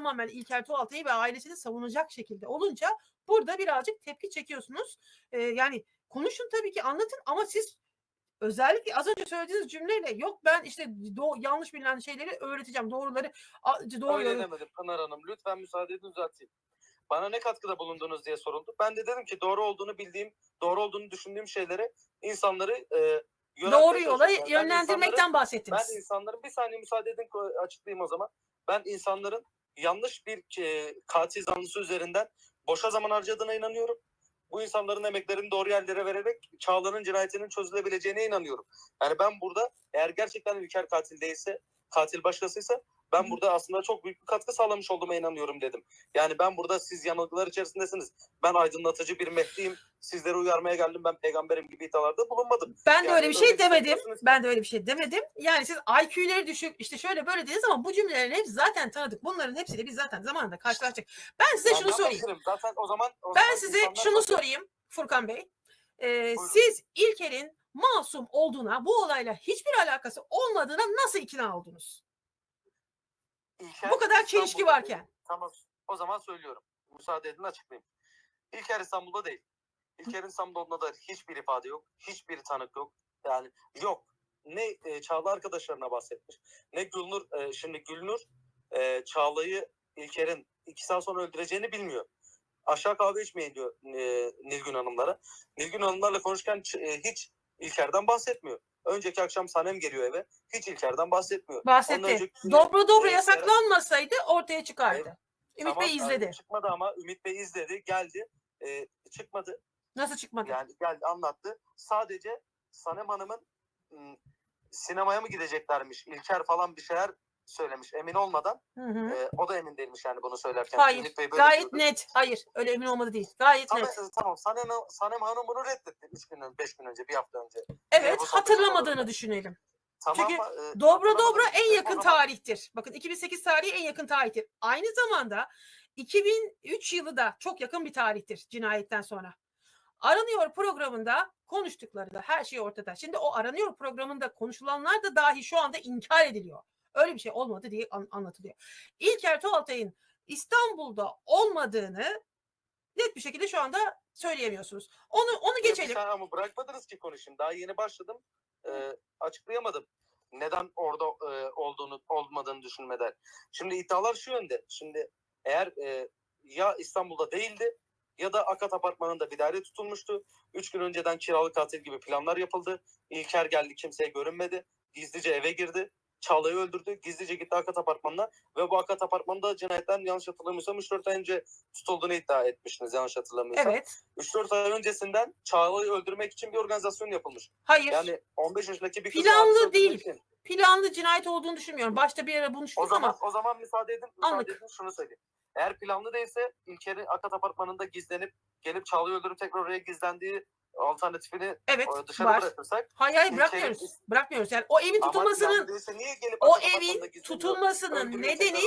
tamamen İlker Tuğaltay'ı ve ailesini savunacak şekilde olunca burada birazcık tepki çekiyorsunuz. Ee, yani konuşun tabii ki anlatın ama siz özellikle az önce söylediğiniz cümleyle yok ben işte do- yanlış bilinen şeyleri öğreteceğim doğruları doğru Öyle demedim Pınar Hanım. Lütfen müsaade edin düzelteyim. Bana ne katkıda bulundunuz diye soruldu. Ben de dedim ki doğru olduğunu bildiğim, doğru olduğunu düşündüğüm şeyleri insanları e, doğru yola yönlendirmekten bahsettiniz. Ben insanların bir saniye müsaade edin açıklayayım o zaman. Ben insanların yanlış bir e, katil zanlısı üzerinden boşa zaman harcadığına inanıyorum. Bu insanların emeklerini doğru yerlere vererek Çağla'nın cinayetinin çözülebileceğine inanıyorum. Yani ben burada eğer gerçekten Ülker katil değilse, katil başkasıysa ben burada aslında çok büyük bir katkı sağlamış olduğuma inanıyorum dedim. Yani ben burada siz yanılgılar içerisindesiniz. Ben aydınlatıcı bir Mehdi'yim. Sizleri uyarmaya geldim. Ben peygamberim gibi iddialarda bulunmadım. Ben de Yani öyle bir şey öyle demedim. Ben de öyle bir şey demedim. Yani siz IQ'leri düşük işte şöyle böyle dediniz ama bu cümlelerin hepsi zaten tanıdık. Bunların hepsiyle biz zaten zamanında karşılaştık. Ben size Ben şunu sorayım. yapabilirim? Zaten o zaman o Ben zaman size şunu bakın, sorayım Furkan Bey. Ee, Buyurun. siz İlker'in masum olduğuna, bu olayla hiçbir alakası olmadığına nasıl ikna oldunuz? İlker Bu kadar çelişki İstanbul'da varken. değil. Tamam. O zaman söylüyorum. Müsaade edin açıklayayım. İlker İstanbul'da değil. İlker'in İstanbul'da olduğuna dair hiçbir ifade yok. Hiçbir tanık yok. Yani yok. Ne e, Çağla arkadaşlarına bahsetmiş. Ne Gülnur. e, şimdi Gülnur e, Çağla'yı İlker'in iki saat sonra öldüreceğini bilmiyor. Aşağı kahve içmeye diyor e, Nilgün Hanımlara. Nilgün Hanımlarla konuşurken e, hiç İlker'den bahsetmiyor. Önceki akşam Sanem geliyor eve. Hiç İlker'den bahsetmiyor. Bahsetti. dobra e, yasaklanmasaydı ortaya çıkardı. Evet. Ümit Tamam, Bey yani izledi. Çıkmadı ama Ümit Bey izledi, geldi. Ee, çıkmadı. Nasıl çıkmadı? Yani geldi anlattı. Sadece Sanem Hanım'ın ım, sinemaya mı gideceklermiş? İlker falan bir şeyler söylemiş emin olmadan. Hı hı. Ee, o da emin değilmiş yani bunu söylerken. Hayır. Ümit Bey böyle Gayet diyordu. net. Hayır. Öyle emin olmadı değil. Gayet Tamam, net. e, tamam. Sanem, Sanem Hanım bunu reddetti 3 gün önce, 5 gün önce, bir hafta önce. Evet. bu sohbet Hatırlamadığını sonunda. düşünelim. Tamam Çünkü e, Dobra hatırlamadım. Dobra en E, o yakın zaman- tarihtir. Bakın 2008 tarihi en yakın tarihtir. Aynı zamanda 2003 yılı da çok yakın bir tarihtir cinayetten sonra. Aranıyor programında konuştukları da her şey ortada. Şimdi o aranıyor programında konuşulanlar da dahi şu anda inkar ediliyor. Öyle bir şey olmadı diye an- anlatılıyor. İlker Tuğaltay'ın İstanbul'da olmadığını net bir şekilde şu anda söyleyemiyorsunuz. Onu onu geçelim. saniye ama bırakmadınız ki konuşayım. Daha yeni başladım. Ee, açıklayamadım. Neden orada e, olduğunu olmadığını düşünmeden. Şimdi iddialar şu yönde. Şimdi eğer e, ya İstanbul'da değildi ya da Akat Apartmanı'nda bir daire tutulmuştu. Üç gün önceden kiralık katil gibi planlar yapıldı. İlker geldi kimseye görünmedi. Gizlice eve girdi. Çağla'yı öldürdü. Gizlice gitti Akat Apartmanı'na ve bu Akat Apartmanı'nda cinayetten yanlış hatırlamıyorsam 3-4 ay önce tutulduğunu iddia etmişsiniz yanlış hatırlamıyorsam. Evet. 3-4 ay öncesinden Çağla'yı öldürmek için bir organizasyon yapılmış. Hayır. Yani 15 yaşındaki bir kız Planlı değil. için. planlı cinayet olduğunu düşünmüyorum. Başta bir ara bunu O düşündük zaman ama o zaman müsaade edin, müsaade Anlık. edin şunu söyleyeyim. Eğer planlı değilse İlker'in Akat Apartmanı'nda gizlenip gelip Çağla'yı öldürüp tekrar oraya gizlendiği alternatifini evet e, dışarı var. bırakırsak Hayır hayır bırakmıyoruz. Bırakmıyoruz. Yani o evin tutulmasının niye gelip o evin tutulmasının nedeni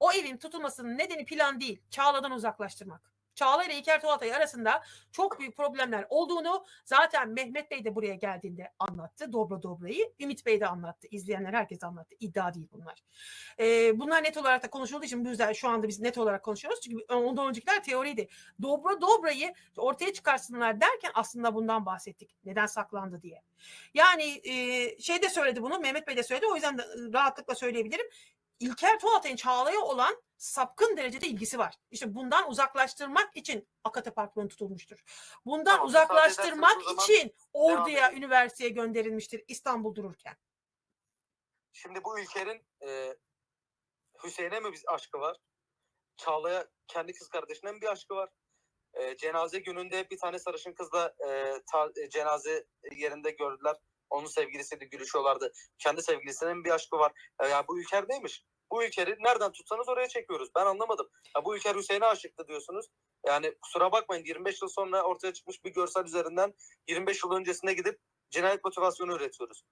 o evin tutulmasının nedeni plan değil. Çağla'dan uzaklaştırmak. Çağla ile İlker Tuğatay arasında çok büyük problemler olduğunu zaten Mehmet Bey de buraya geldiğinde anlattı. Dobra Dobra'yı. Ümit Bey de anlattı. İzleyenler herkes anlattı. İddia değil bunlar. Ee, bunlar net olarak da konuşulduğu için bu yüzden şu anda biz net olarak konuşuyoruz. Çünkü ondan öncekiler teoriydi. Dobra Dobra'yı ortaya çıkarsınlar derken aslında bundan bahsettik. Neden saklandı diye. Yani e, şey de söyledi bunu. Mehmet Bey de söyledi. O yüzden de e, rahatlıkla söyleyebilirim. İlker Tuğatay'ın Çağla'ya olan sapkın derecede ilgisi var. İşte bundan uzaklaştırmak için Akat Apartmanı tutulmuştur. Bundan müsaade uzaklaştırmak için orduya, üniversiteye gönderilmiştir İstanbul dururken. Şimdi bu ülkenin e, Hüseyin'e mi bir aşkı var? Çağla'ya kendi kız kardeşine mi bir aşkı var? E, cenaze gününde bir tane sarışın kızla e, ta- e, cenaze yerinde gördüler. Onun sevgilisiyle gülüşüyorlardı. Kendi sevgilisinin bir aşkı var. E, ya bu ülker neymiş? Bu ülkeri nereden tutsanız oraya çekiyoruz. Ben anlamadım. Ya bu ülker Hüseyin'e aşıktı diyorsunuz. Yani kusura bakmayın 25 yıl sonra ortaya çıkmış bir görsel üzerinden 25 yıl öncesine gidip cinayet motivasyonu üretiyoruz.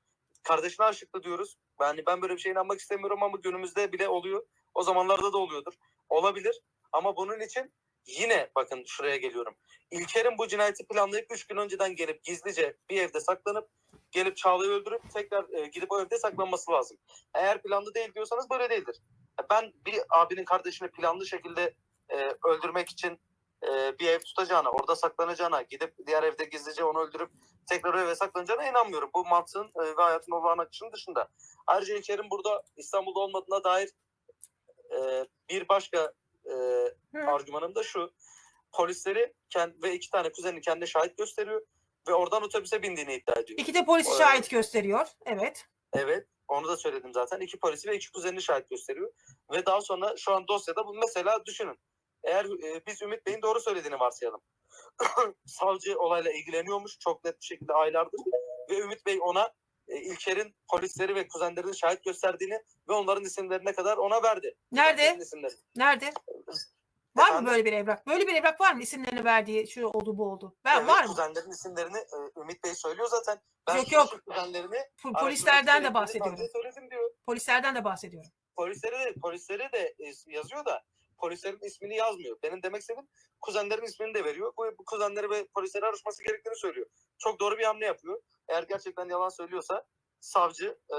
Kardeşine aşıktı diyoruz. Yani ben böyle bir şeye inanmak istemiyorum ama günümüzde bile oluyor. O zamanlarda da oluyordur. Olabilir. Ama bunun için yine bakın şuraya geliyorum. İlker'in bu cinayeti planlayıp 3 gün önceden gelip gizlice bir evde saklanıp gelip Çağla'yı öldürüp tekrar e, gidip o evde saklanması lazım. Eğer planlı değil diyorsanız böyle değildir. Ben bir abinin kardeşini planlı şekilde e, öldürmek için e, bir ev tutacağına, orada saklanacağına, gidip diğer evde gizlice onu öldürüp tekrar eve saklanacağına inanmıyorum. Bu mantığın e, ve hayatın olağan akışının dışında. Ayrıca İlker'in burada İstanbul'da olmadığına dair e, bir başka e, argümanım da şu. Polisleri kend- ve iki tane kuzenini kendine şahit gösteriyor ve oradan otobüse bindiğini iddia ediyor. İki de polis Evet. şahit gösteriyor. Evet. Evet. Onu da söyledim zaten. İki polisi ve iki kuzenini şahit gösteriyor. Ve daha sonra şu an dosyada bu mesela düşünün. Eğer e, biz Ümit Bey'in doğru söylediğini varsayalım. Savcı olayla ilgileniyormuş çok net bir şekilde aylardır. Ve Ümit Bey ona e, İlker'in polisleri ve kuzenlerinin şahit gösterdiğini ve onların isimlerine kadar ona verdi. Nerede? İsimleri. Nerede? Var mı Efendim? böyle bir evrak? Böyle bir evrak var mı? İsimlerini verdiği şu oldu bu oldu. Ben Evet, var mı? Kuzenlerin isimlerini e, Ümit Bey söylüyor zaten. Ben Yok, yok. Kuzenlerini Polislerden de gerektiğini bahsediyorum. söyledim diyor. Polislerden de bahsediyorum. polisleri de polisleri de e, yazıyor da polislerin ismini yazmıyor. Benim demek istediğim kuzenlerin ismini de veriyor. Bu, bu kuzenleri ve polisleri arışması gerektiğini söylüyor. Çok doğru bir hamle yapıyor. Eğer gerçekten yalan söylüyorsa savcı e,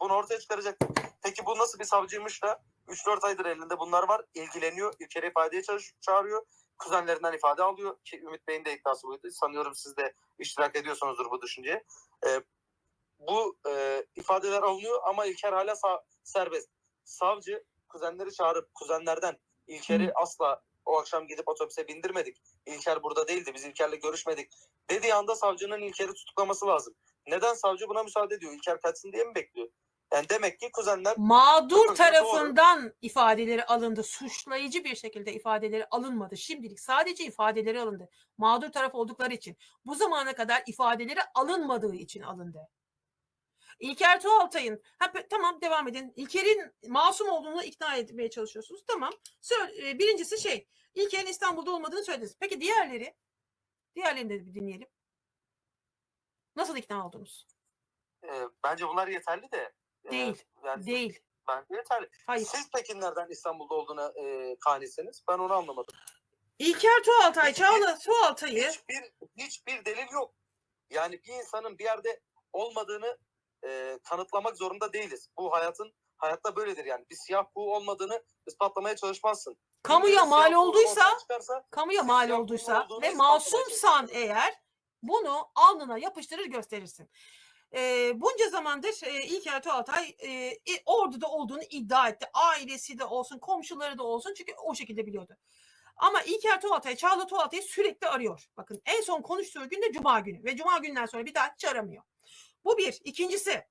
bunu ortaya çıkaracak. Peki bu nasıl bir savcıymış da 3-4 aydır elinde bunlar var. ilgileniyor. İlkeri ifadeye çağırıyor. Kuzenlerinden ifade alıyor. Ki Ümit Bey'in de iddiası buydu. Sanıyorum siz de iştirak ediyorsunuzdur bu düşünceye. E, bu e, ifadeler alınıyor ama İlker hala sa- serbest savcı kuzenleri çağırıp kuzenlerden İlker'i asla o akşam gidip otobüse bindirmedik. İlker burada değildi. Biz İlker'le görüşmedik. Dediği anda savcının İlker'i tutuklaması lazım. Neden savcı buna müsaade ediyor? İlker kaçsın diye mi bekliyor? Yani demek ki kuzenler Mağdur Doğru. tarafından ifadeleri alındı. Suçlayıcı bir şekilde ifadeleri alınmadı. Şimdilik sadece ifadeleri alındı. Mağdur taraf oldukları için. Bu zamana kadar ifadeleri alınmadığı için alındı. İlker Tuğaltay'ın ha, tamam devam edin. İlker'in masum olduğunu ikna etmeye çalışıyorsunuz. Tamam. Sö- e, birincisi şey İlker'in İstanbul'da olmadığını söylediniz. Peki diğerleri? Diğerlerini de bir dinleyelim. Nasıl ikna oldunuz? e, bence bunlar yeterli de. E, Değil. Yani Değil. bence yeterli. Hayır. Siz peki nereden İstanbul'da olduğuna e, kanisiniz? Ben onu anlamadım. İlker Tuğaltay, Çağla Tuğaltay'ı Hiçbir, hiçbir delil yok. Yani bir insanın bir yerde olmadığını e, kanıtlamak zorunda değiliz. Bu hayatın hayatta böyledir yani. Bir siyah kuğu olmadığını ispatlamaya çalışmazsın. kamuya mal olduysa çıkarsa, kamuya mal olduysa ve masumsan eğer bunu alnına yapıştırır gösterirsin. Bunca zamandır e, İlker Tuğaltay e, orduda olduğunu iddia etti. Ailesi de olsun, komşuları da olsun çünkü o şekilde biliyordu. Ama İlker Tuğaltay, Çağla Tuğaltay'ı sürekli arıyor. Bakın en son konuştuğu gün de Cuma günü ve Cuma günden sonra bir daha hiç aramıyor. Bu bir. İkincisi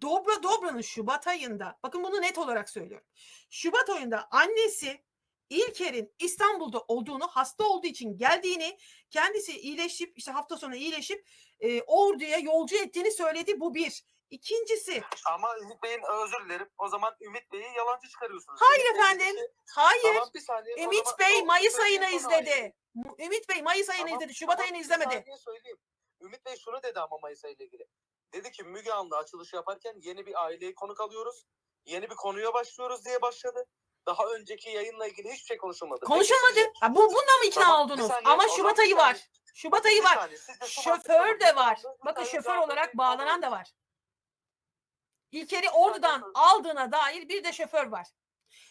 Dobra Dobra'nın Şubat ayında, bakın bunu net olarak söylüyorum. Şubat ayında annesi İlker'in İstanbul'da olduğunu, hasta olduğu için geldiğini, kendisi iyileşip, işte hafta sonu iyileşip e, orduya yolcu ettiğini söyledi. Bu bir. İkincisi, Ama Ümit Bey'in özür dilerim. O zaman Ümit Bey'i yalancı çıkarıyorsunuz. Hayır Ümit efendim. ki, hayır. Tamam bir saniye. Ümit zaman- Bey Mayıs ayını izledi. Mu- Ümit Bey Mayıs ayını Tamam, izledi. Şubat tamam, ayını izlemedi. söyleyeyim. Ümit Bey şunu dedi ama Mayıs ayıyla ilgili. Dedi ki Müge Anlı açılışı yaparken yeni bir aileyi konuk alıyoruz. Yeni bir konuya başlıyoruz diye başladı. Daha önceki yayınla ilgili hiçbir şey konuşulmadı. Peki Konuşulmadı. sizce- Ha, bu bundan mı ikna Tamam, oldunuz? saniye, Ama Şubat ayı var. Şubat ayı var. saniye, Şoför de var. Bakın şoför olarak bağlanan da var. İlker'i ordudan aldığına dair bir de şoför var.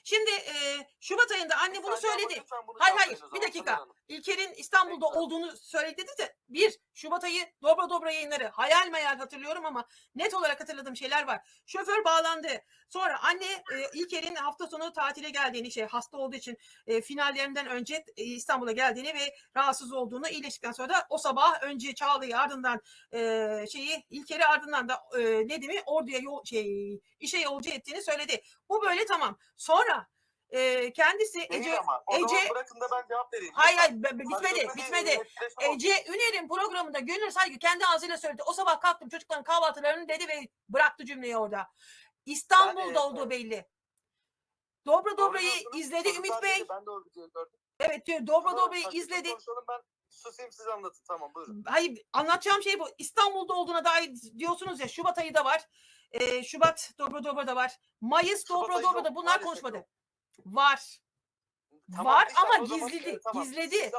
Şimdi e, Şubat ayında anne bunu söyledi. bunu Hayır, hayır, bir dakika. İlker'in İstanbul'da Peki. olduğunu söyledi dedi de bir Şubat ayı dobra dobra yayınları hayal meyal hatırlıyorum ama net olarak hatırladığım şeyler var. Şoför bağlandı. Sonra anne e, İlker'in hafta sonu tatile geldiğini şey hasta olduğu için e, finallerinden önce e, İstanbul'a geldiğini ve rahatsız olduğunu iyileştikten sonra da o sabah önce Çağla'yı ardından e, şeyi İlker'i ardından da e, Nedim'i orduya yol, şey, işe yolcu ettiğini söyledi. Bu böyle tamam. Sonra e, kendisi Değil Ece ama. O zaman Ece- bırakın da ben cevap vereyim. Hayır hayır be- bitmedi bir bitmedi. olsun. Ece Üner'in programında Gönül Saygı kendi ağzıyla söyledi. O sabah kalktım çocukların kahvaltılarını dedi ve bıraktı cümleyi orada. İstanbul'da Yani, olduğu evet. belli. Dobra Dobra'yı izledi Ümit Bey. Ben de videoyu gördüm. Evet diyor Dobra Tamam, Dobra'yı izledi. konuşalım, ben susayım siz anlatın tamam buyurun. Hayır anlatacağım şey bu. İstanbul'da olduğuna dair diyorsunuz ya Şubat ayı da var. Ee, Şubat Dobra Dobra da var. Mayıs Şubat Dobra yok, da bunlar konuşmadı. Var. Tamam, Var ama gizledi- e, tamam. gizledi.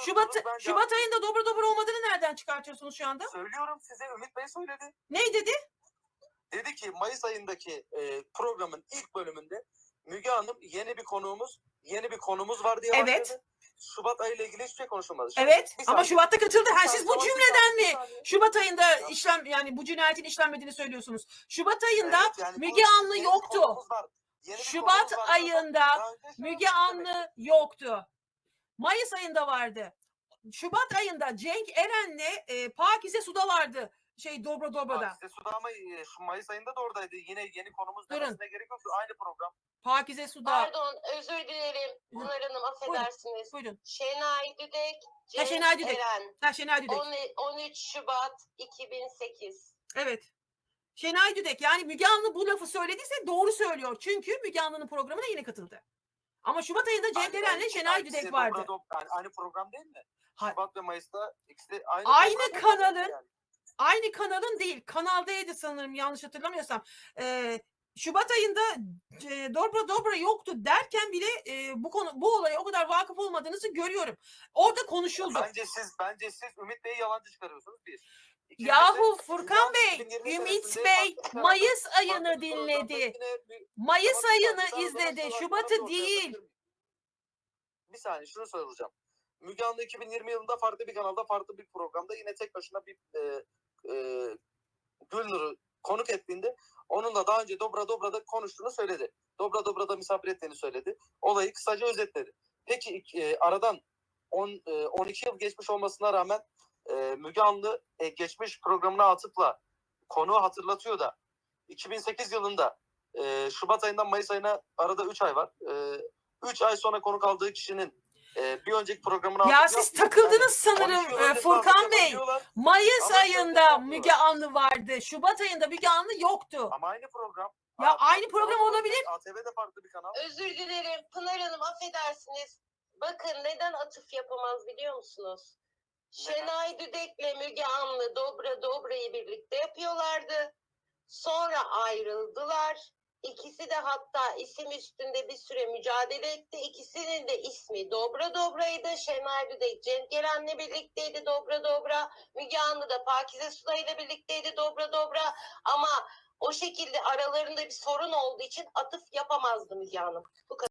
Şubat Şubat ayında Dobra Dobra olmadığını nereden çıkartıyorsunuz şu anda? Söylüyorum size Ümit Bey söyledi. Ne dedi? Dedi ki Mayıs ayındaki e, programın ilk bölümünde Müge Hanım yeni bir konuğumuz, yeni bir konumuz var diye Evet. başladı. Şubat ayıyla ilgili hiçbir şey konuşulmadı. Şimdi Evet bir ama saniye. Şubat'ta katıldı. Ha siz bu cümleden mi saniye. Şubat ayında işlem yani bu cinayetin işlenmediğini söylüyorsunuz. Şubat ayında Evet, yani Müge Anlı yoktu. Şubat ayında Müge. Anlı yoktu. Mayıs ayında vardı. Şubat ayında Cenk Eren'le e, Pakize Suda vardı. Şey Dobro Dobro'da. Size Suda ama e, şu Mayıs ayında da oradaydı. Yine yeni konumuz Durun. demesine gerek yok. Aynı program. Pakize Suda. Pardon özür dilerim. Pınar Hanım affedersiniz. Buyurun. Şenay Düdek, Ha, Cenk Şenay Düdek. Eren. Ha Şenay Düdek. On- 13 Şubat 2008. Evet. Şenay Düdek. Yani Müge Anlı bu lafı söylediyse doğru söylüyor. Çünkü Müge Anlı'nın programına yine katıldı. Ama Şubat ayında Cenk Aynı- Eren'le aynı- Şenay aynı Düdek vardı. Dobra Dobra- yani aynı program değil mi? Ha- Şubat ve Mayıs'ta ikisi de aynı, Aynı kanalın- yani. Aynı kanalın değil. Kanal D'ydi sanırım yanlış hatırlamıyorsam. Ee, Şubat ayında e, Dobra Dobra yoktu derken bile e, bu konu bu olaya o kadar vakıf olmadığınızı görüyorum. Orada konuşuldu. Bence siz bence siz Ümit Bey'i yalancı çıkarıyorsunuz bir. İkincisi, Yahu Furkan Bey, 2020 Ümit Bey Mayıs ayını dinledi. Mayıs ayını izledi. Şubat'ı değil. Bir saniye şunu soracağım. Müge Anlı 2020 yılında farklı bir kanalda farklı bir programda yine tek başına bir e, e, konuk ettiğinde onunla daha önce Dobra Dobra'da konuştuğunu söyledi. Dobra Dobra'da misafir ettiğini söyledi. Olayı kısaca özetledi. Peki e, aradan 10, e, 12 yıl geçmiş olmasına rağmen e, Müge Anlı e, geçmiş programına atıfla konuğu hatırlatıyor da 2008 yılında e, Şubat ayından Mayıs ayına arada 3 ay var. 3 ay sonra konuk aldığı kişinin e, bir önceki programına Ya siz takıldınız Yani 12 sanırım e, Furkan Bey. Mayıs Ama ayında. Müge Anlı vardı. Şubat ayında Müge Anlı yoktu. Ama aynı program. Ya aynı program olabilir. ATV'de farklı bir kanal. Özür dilerim Pınar Hanım affedersiniz. Bakın neden atıf yapamaz biliyor musunuz? Şenay Düdek'le Müge Anlı Dobra Dobra'yı birlikte yapıyorlardı. Sonra ayrıldılar. İkisi de hatta isim üstünde bir süre mücadele etti. İkisinin de ismi Dobra Dobra'ydı. Şenay Düdek Cenk Eren'le birlikteydi Dobra Dobra. Müge Anlı da Pakize Suda ile birlikteydi Dobra Dobra. Ama o şekilde aralarında bir sorun olduğu için atıf yapamazdı Müge Hanım. Bu kadar.